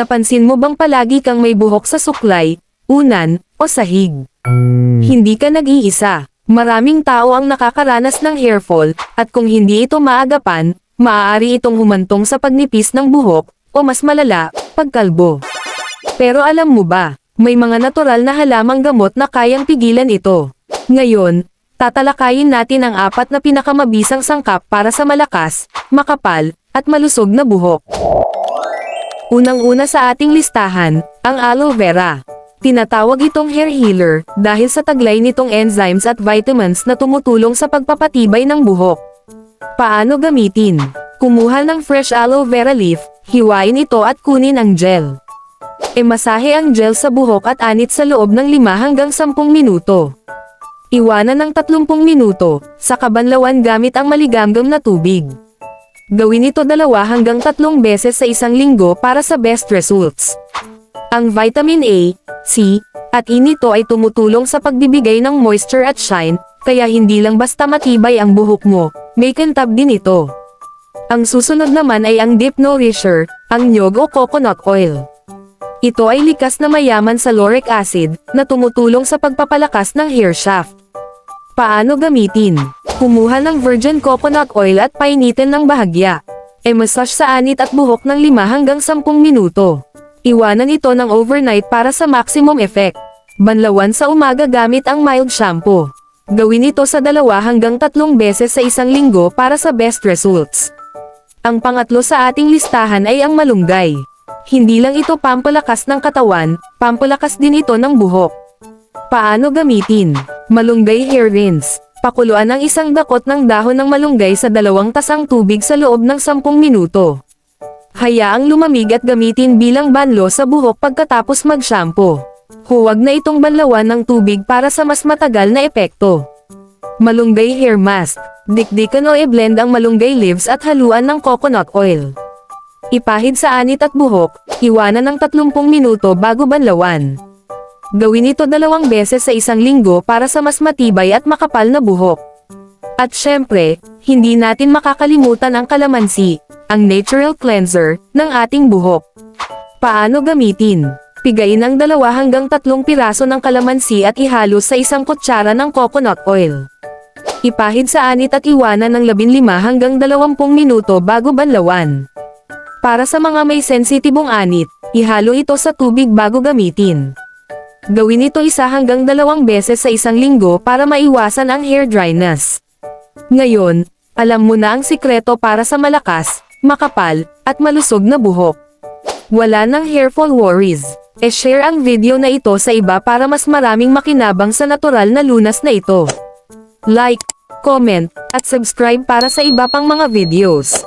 Napansin mo bang palagi kang may buhok sa suklay, unan, o sahig? Hindi ka nag-iisa. Maraming tao ang nakakaranas ng hair fall, at kung hindi ito maagapan, maaari itong humantong sa pagnipis ng buhok, o mas malala, pagkalbo. Pero alam mo ba, may mga natural na halamang gamot na kayang pigilan ito. Ngayon, tatalakayin natin ang apat na pinakamabisang sangkap para sa malakas, makapal, at malusog na buhok. Unang-una sa ating listahan, ang aloe vera. Tinatawag itong hair healer dahil sa taglay nitong enzymes at vitamins na tumutulong sa pagpapatibay ng buhok. Paano gamitin? Kumuha ng fresh aloe vera leaf, hiwain ito at kunin ang gel. Emasahe ang gel sa buhok at anit sa loob ng 5 hanggang 10 minuto. Iwanan ng 30 minuto, sa kabanlawan gamit ang maligamgam na tubig. Gawin ito dalawa hanggang tatlong beses sa isang linggo para sa best results. Ang vitamin A, C, at E nito ay tumutulong sa pagbibigay ng moisture at shine, kaya hindi lang basta matibay ang buhok mo, may kintab din ito. Ang susunod naman ay ang Deep Nourisher, ang nyog o coconut oil. Ito ay likas na mayaman sa lauric acid, na tumutulong sa pagpapalakas ng hair shaft. Paano gamitin? Kumuha ng virgin coconut oil at painitin ng bahagya. E-massage sa anit at buhok ng 5 hanggang 10 minuto. Iwanan ito ng overnight para sa maximum effect. Banlawan sa umaga gamit ang mild shampoo. Gawin ito sa dalawa hanggang tatlong beses sa isang linggo para sa best results. Ang pangatlo sa ating listahan ay ang malunggay. Hindi lang ito pampalakas ng katawan, pampalakas din ito ng buhok. Paano gamitin? Malunggay hair rinse. Pakuluan ang isang dakot ng dahon ng malunggay sa dalawang tasang tubig sa loob ng 10 minuto. Hayaang lumamig at gamitin bilang banlo sa buhok pagkatapos mag-shampoo. Huwag na itong banlawan ng tubig para sa mas matagal na epekto. Malunggay hair mask. Dikdikan o i-blend ang malunggay leaves at haluan ng coconut oil. Ipahid sa anit at buhok, iwanan ng 30 minuto bago banlawan. Gawin ito dalawang beses sa isang linggo para sa mas matibay at makapal na buhok. At syempre, hindi natin makakalimutan ang kalamansi, ang natural cleanser, ng ating buhok. Paano gamitin? Pigain ang dalawa hanggang tatlong piraso ng kalamansi at ihalo sa isang kutsara ng coconut oil. Ipahid sa anit at iwanan ng 15 hanggang 20 minuto bago banlawan. Para sa mga may sensitibong anit, ihalo ito sa tubig bago gamitin. Gawin ito isa hanggang dalawang beses sa isang linggo para maiwasan ang hair dryness. Ngayon, alam mo na ang sikreto para sa malakas, makapal, at malusog na buhok. Wala nang hair fall worries. E-share ang video na ito sa iba para mas maraming makinabang sa natural na lunas na ito. Like, comment, at subscribe para sa iba pang mga videos.